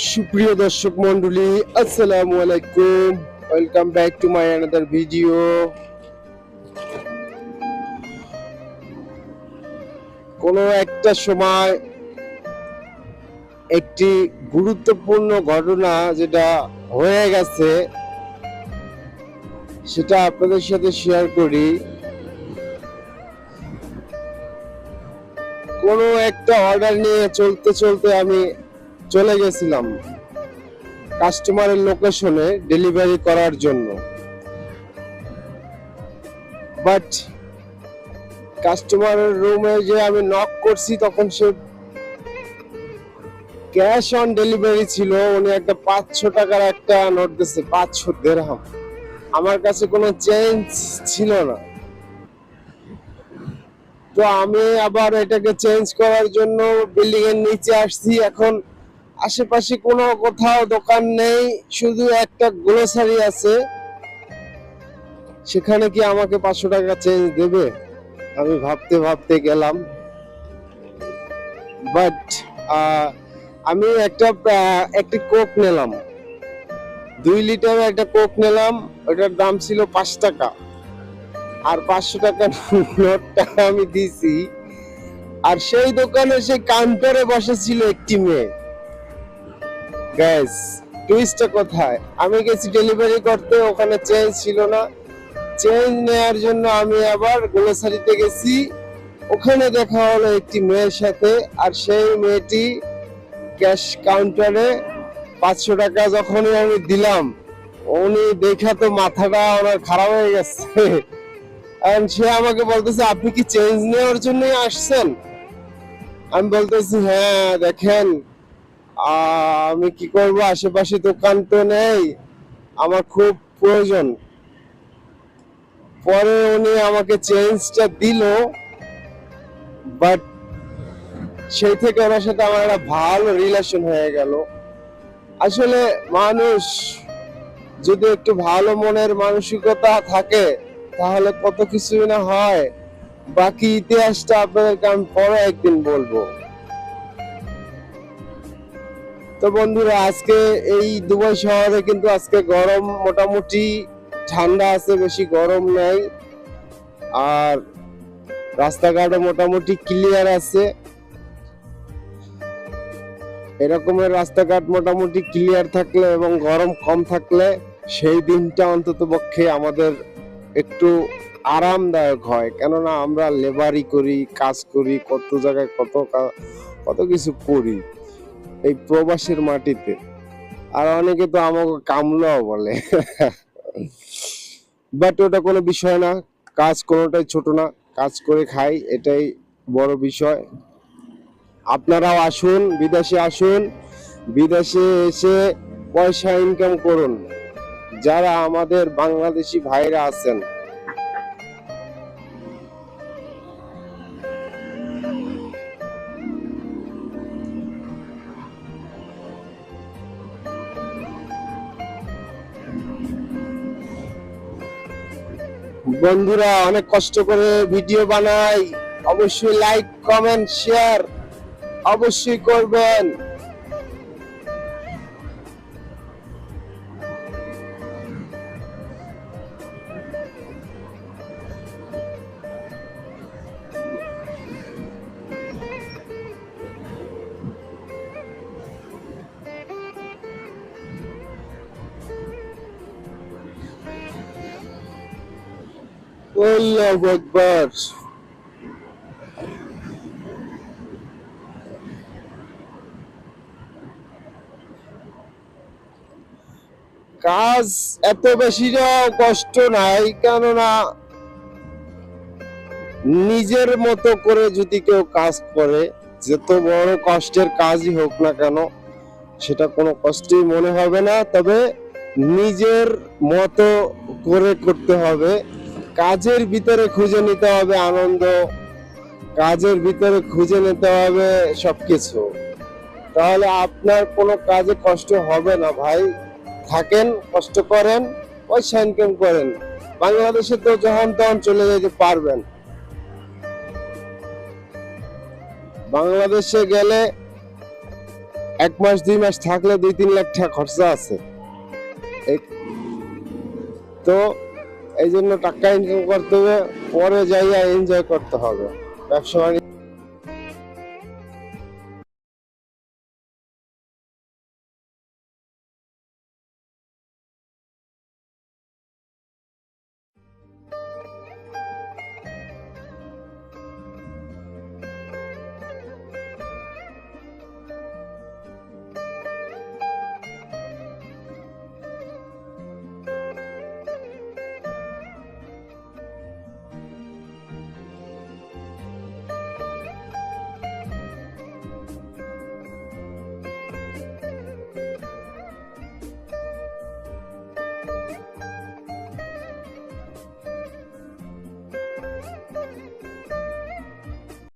সুপ্রিয় দর্শক মন্ডলী আসসালামু আলাইকুম। Welcome back to my another video কোনো একটা সময় একটি গুরুত্বপূর্ণ ঘটনা যেটা হয়ে গেছে, সেটা আপনাদের সাথে শেয়ার করি। কোনো একটা অর্ডার নিয়ে চলতে চলতে আমি চলে গেছিলাম কাস্টমারের লোকেশনে ডেলিভারি করার জন্য। বাট কাস্টমারের রুমে যে আমি নক করছি, তখন সে ক্যাশ অন ডেলিভারি ছিল, উনি একটা পাঁচশো টাকার একটা নোট দিচ্ছে পাঁচশো দেড়হাম আমার কাছে কোনো চেঞ্জ ছিল না। তো আমি আবার এটাকে চেঞ্জ করার জন্য বিল্ডিং এর নিচে আসছি, এখন আশেপাশে কোনো কোথাও দোকান নেই, শুধু একটা গ্রোসারি আছে। সেখানে কি আমাকে পাঁচশো টাকা চেঞ্জ দেবে? আমি ভাবতে ভাবতে গেলাম। বাট আমি একটা একটি কোক নিলাম। দুই লিটার একটা কোক নিলাম, ওটার দাম ছিল পাঁচ টাকা। আর পাঁচশো টাকা নোটটা আমি দিছি। আর সেই দোকানে সেই কাউন্টারে বসেছিল একটি মেয়ে। গ্যাস টুইস্টটা কোথায়, আমি গেছি ডেলিভারি করতে, ওখানে চেঞ্জ ছিল না। চেঞ্জ নেয়ার জন্য আমি আবার গ্রোসারিতে গেছি। ওখানে দেখা হলো একটি মেয়ের সাথে, আর সেই মেয়েটি ক্যাশ কাউন্টারে পাঁচশো টাকা যখনই আমি দিলাম, উনি দেখা তো মাথাটা ওনার খারাপ হয়ে গেছে। And সে আমাকে বলতেছে, আপনি কি চেঞ্জ নেওয়ার জন্য আসছেন? আমি বলতেছি হ্যাঁ দেখেন আমি কি করব? আশেপাশে দোকান তো নেই। আমার খুব প্রয়োজন। পরে উনি আমাকে চেঞ্জটা দিল। বাট সেই থেকে ওনার সাথে আমার একটা ভালো রিলেশন হয়ে গেল। আসলে মানুষ যদি একটু ভালো মনের মানসিকতা থাকে, তাহলে কত কিছুই না হয়। বাকি ইতিহাসটা আপনাদেরকে আমি পরে একদিন বলব। তো বন্ধুরা, আজকে এই দুবাই শহরে কিন্তু আজকে গরম মোটামুটি, ঠান্ডা আছে, বেশি গরম নাই। আর রাস্তাঘাটও মোটামুটি ক্লিয়ার আছে। এরকমের রাস্তাঘাট মোটামুটি ক্লিয়ার থাকলে এবং গরম কম থাকলে, সেই দিনটা অন্তত পক্ষে আমাদের একটু আরামদায়ক হয়। কেননা আমরা লেবারি করি, কাজ করি, কত জায়গায় কত কত কিছু করি। এই প্রবাসের মাটিতে। আর অনেকে তো আমাকে কামলাও বলে। বাট ওটা কোনো বিষয় না। কাজ কোনোটাই ছোট না। কাজ করে খাই, এটাই বড় বিষয়। আপনারাও আসুন, বিদেশে আসুন। বিদেশে এসে পয়সা ইনকাম করুন। যারা আমাদের বাংলাদেশি ভাইরা আছেন বন্ধুরা অনেক কষ্ট করে ভিডিও বানাই। অবশ্যই লাইক কমেন্ট শেয়ার অবশ্যই করবেন। আল্লাহু আকবার। কাজ এত বেশিটাও কষ্ট নাই, কেননা নিজের মতো করে যদি কেউ কাজ করে, যত বড় কষ্টের কাজই হোক না কেন, সেটা কোনো কষ্টই মনে হবে না, তবে নিজের মতো করে করতে হবে। কাজের ভিতরে খুঁজে নিতে হবে আনন্দ, কাজের ভিতরে খুঁজে নিতে হবে সবকিছু। তাহলে আপনার কোনো কাজে কষ্ট হবে না ভাই। থাকেন, কষ্ট করেন, পয়সা ইনকাম করেন। বাংলাদেশে তো যখন তখন চলে যেতে পারবেন। বাংলাদেশে গেলে এক মাস, দুই মাস থাকলে দুই, তিন লাখ টাকা খরচা আছে। তো এই জন্য টাকা ইনকাম করতে হবে পরে যাইয়া এনজয় করতে হবে। ব্যবসা